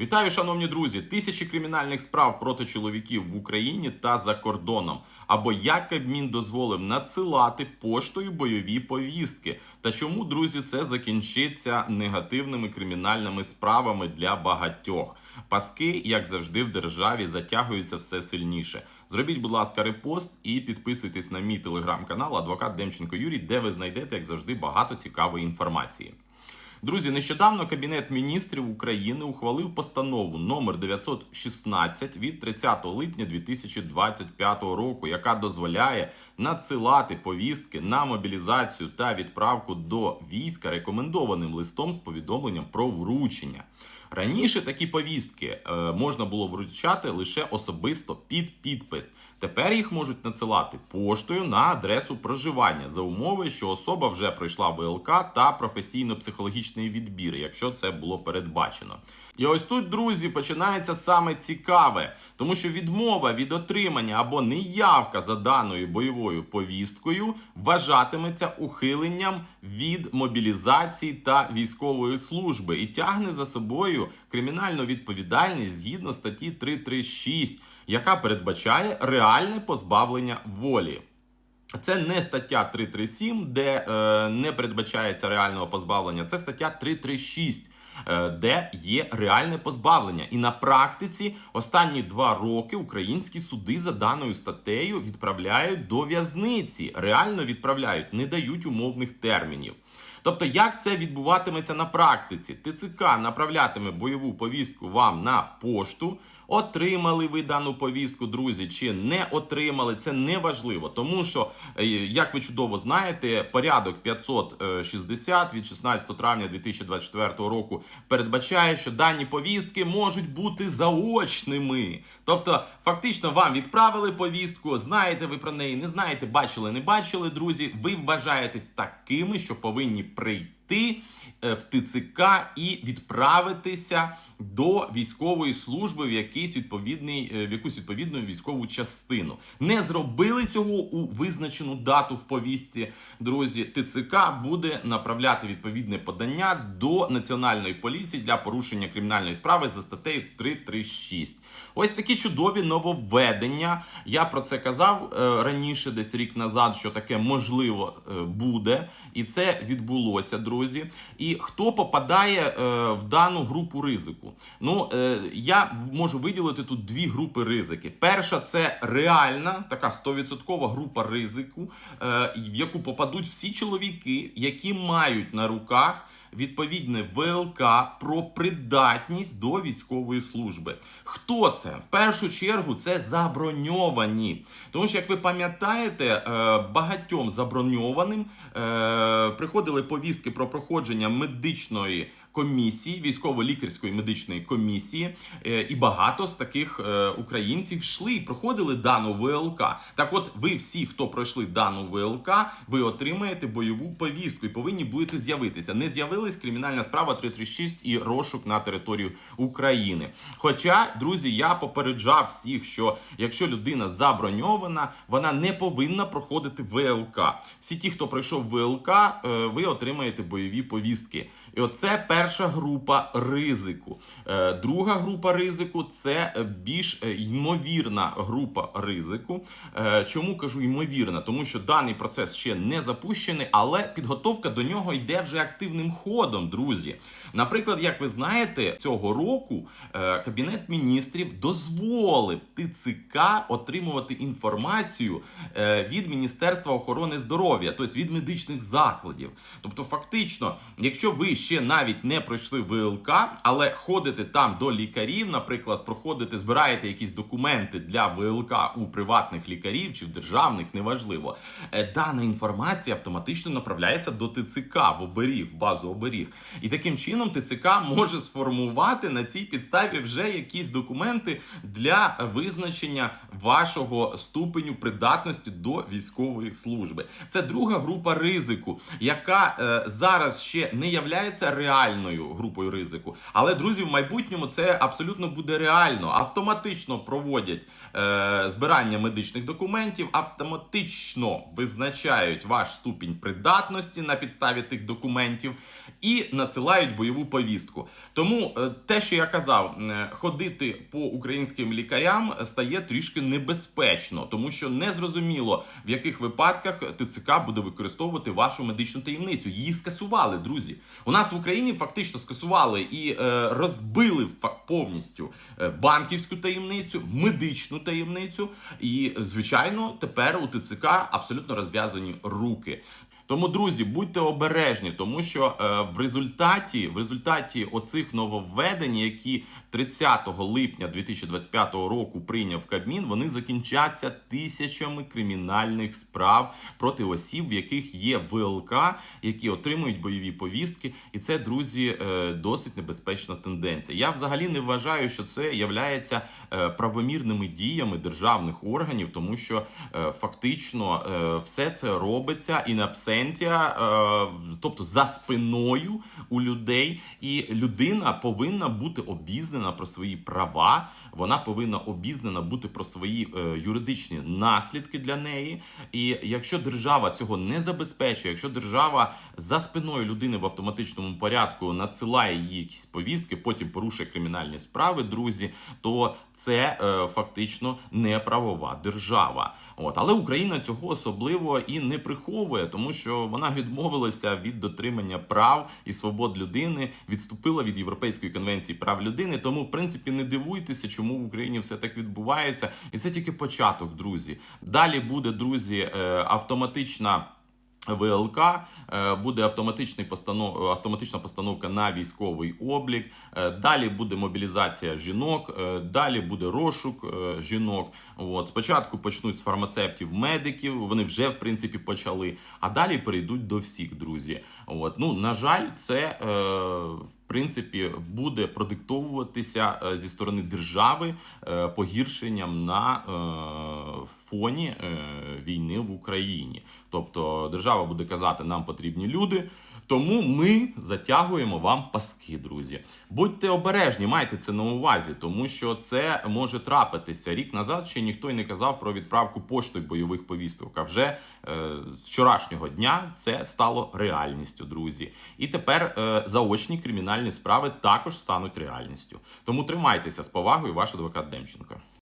Вітаю, шановні друзі! Тисячі кримінальних справ проти чоловіків в Україні та за кордоном. Або як Кабмін дозволив надсилати поштою бойові повістки. Та чому, друзі, це закінчиться негативними кримінальними справами для багатьох? Паски, як завжди, в державі затягуються все сильніше. Зробіть, будь ласка, репост і підписуйтесь на мій телеграм-канал Адвокат Демченко Юрій, де ви знайдете, як завжди, багато цікавої інформації. Друзі, нещодавно Кабінет міністрів України ухвалив постанову номер 916 від 30 липня 2025 року, яка дозволяє надсилати повістки на мобілізацію та відправку до війська рекомендованим листом з повідомленням про вручення. Раніше такі повістки е, можна було вручати лише особисто під підпис. Тепер їх можуть надсилати поштою на адресу проживання за умови, що особа вже пройшла ВЛК та професійно-психологічний відбір, якщо це було передбачено. І ось тут, друзі, починається саме цікаве, тому що відмова від отримання або неявка за даною бойовою повісткою вважатиметься ухиленням від мобілізації та військової служби і тягне за собою кримінальну відповідальність згідно статті 336, яка передбачає реальне позбавлення волі. Це не стаття 337, де е, не передбачається реального позбавлення. Це стаття 336, е, де є реальне позбавлення. І на практиці останні два роки українські суди за даною статтею відправляють до в'язниці. Реально відправляють, не дають умовних термінів. Тобто, як це відбуватиметься на практиці? ТЦК направлятиме бойову повістку вам на пошту. Отримали ви дану повістку, друзі, чи не отримали, це не важливо, тому що, е, як ви чудово знаєте, порядок 560 від 16 травня 2024 року передбачає, що дані повістки можуть бути заочними. Тобто, фактично, вам відправили повістку, знаєте ви про неї, не знаєте, бачили, не бачили, друзі. Ви вважаєтесь такими, що повинні прийти е, в ТЦК і відправитися до військової служби в якийсь відповідний е, в якусь відповідну військову частину. Не зробили цього у визначену дату в повістці. Друзі, ТЦК буде направляти відповідне подання до національної поліції для порушення кримінальної справи за статтею 336. Ось такі чудові нововведення. Я про це казав е, раніше, десь рік назад, що таке можливо буде, і це відбулося, друзі. І хто попадає е, в дану групу ризику? Ну е, я можу виділити тут дві групи ризики. Перша це реальна така 100% група ризику, е, в яку попадуть всі чоловіки, які мають на руках відповідне ВЛК про придатність до військової служби. Хто це? В першу чергу це заброньовані. Тому що, як ви пам'ятаєте, е, багатьом заброньованим е, приходили повістки про проходження медичної комісії, військово-лікарської медичної комісії, е, і багато з таких е, українців йшли і проходили дану ВЛК. Так, от ви всі, хто пройшли дану ВЛК, ви отримаєте бойову повістку і повинні будете з'явитися. Не з'явились кримінальна справа 336 і розшук на територію України. Хоча, друзі, я попереджав всіх, що якщо людина заброньована, вона не повинна проходити ВЛК. Всі ті, хто пройшов ВЛК, е, ви отримаєте бойові повістки. І оце перша група ризику. Е, Друга група ризику це більш е, ймовірна група ризику. Е, Чому кажу ймовірна? Тому що даний процес ще не запущений, але підготовка до нього йде вже активним ходом, друзі. Наприклад, як ви знаєте, цього року Кабінет міністрів дозволив ТЦК отримувати інформацію від Міністерства охорони здоров'я, тобто від медичних закладів. Тобто, фактично, якщо ви ще навіть не пройшли ВЛК, але ходите там до лікарів, наприклад, проходите, збираєте якісь документи для ВЛК у приватних лікарів чи в державних, неважливо. е, Дана інформація автоматично направляється до ТЦК в оберіг, в базу оберіг. І таким чином ТЦК може сформувати на цій підставі вже якісь документи для визначення вашого ступеню придатності до військової служби. Це друга група ризику, яка е, зараз ще не являється реальною групою ризику. Але друзі, в майбутньому це абсолютно буде реально. Автоматично проводять е, збирання медичних документів, автоматично визначають ваш ступінь придатності на підставі тих документів і надсилають бойову бойову повістку. Тому е, те, що я казав, е, ходити по українським лікарям стає трішки небезпечно, тому що не зрозуміло в яких випадках ТЦК буде використовувати вашу медичну таємницю. Її скасували, друзі. У нас в Україні фактично скасували і е, розбили повністю е, банківську таємницю, медичну таємницю. І, звичайно, тепер у ТЦК абсолютно розв'язані руки. Тому, друзі, будьте обережні, тому що е, в результаті в результаті оцих нововведень, які 30 липня 2025 року прийняв Кабмін, вони закінчаться тисячами кримінальних справ проти осіб, в яких є ВЛК, які отримують бойові повістки, і це, друзі, е, досить небезпечна тенденція. Я взагалі не вважаю, що це являється е, правомірними діями державних органів, тому що фактично все це робиться і на абсентія, е, тобто за спиною у людей, і людина повинна бути обізнана про свої права. Вона повинна обізнана бути про свої е, юридичні наслідки для неї. І якщо держава цього не забезпечує, якщо держава за спиною людини в автоматичному порядку надсилає їй якісь повістки, потім порушує кримінальні справи, друзі, то це е, фактично не правова держава. От але Україна цього особливо і не приховує, тому що вона відмовилася від дотримання прав і свобод людини, відступила від Європейської конвенції прав людини. Тому, в принципі, не дивуйтеся, чому в Україні все так відбувається, і це тільки початок, друзі. Далі буде, друзі, е, автоматична. ВЛК е, буде автоматичний постанов... автоматична постановка на військовий облік. е, Далі буде мобілізація жінок, е, далі буде розшук жінок. От спочатку почнуть з фармацевтів, медиків. Вони вже в принципі почали. А далі перейдуть до всіх, друзі. От ну на жаль, це в принципі буде продиктовуватися зі сторони держави погіршенням на фоні війни в Україні. Тобто держава буде казати, нам потрібні люди. Тому ми затягуємо вам паски, друзі. Будьте обережні, майте це на увазі, тому що це може трапитися. Рік назад ще ніхто й не казав про відправку поштою бойових повісток. А вже е, з вчорашнього дня це стало реальністю, друзі. І тепер е, заочні кримінальні справи також стануть реальністю. Тому тримайтеся з повагою, ваш адвокат Демченко.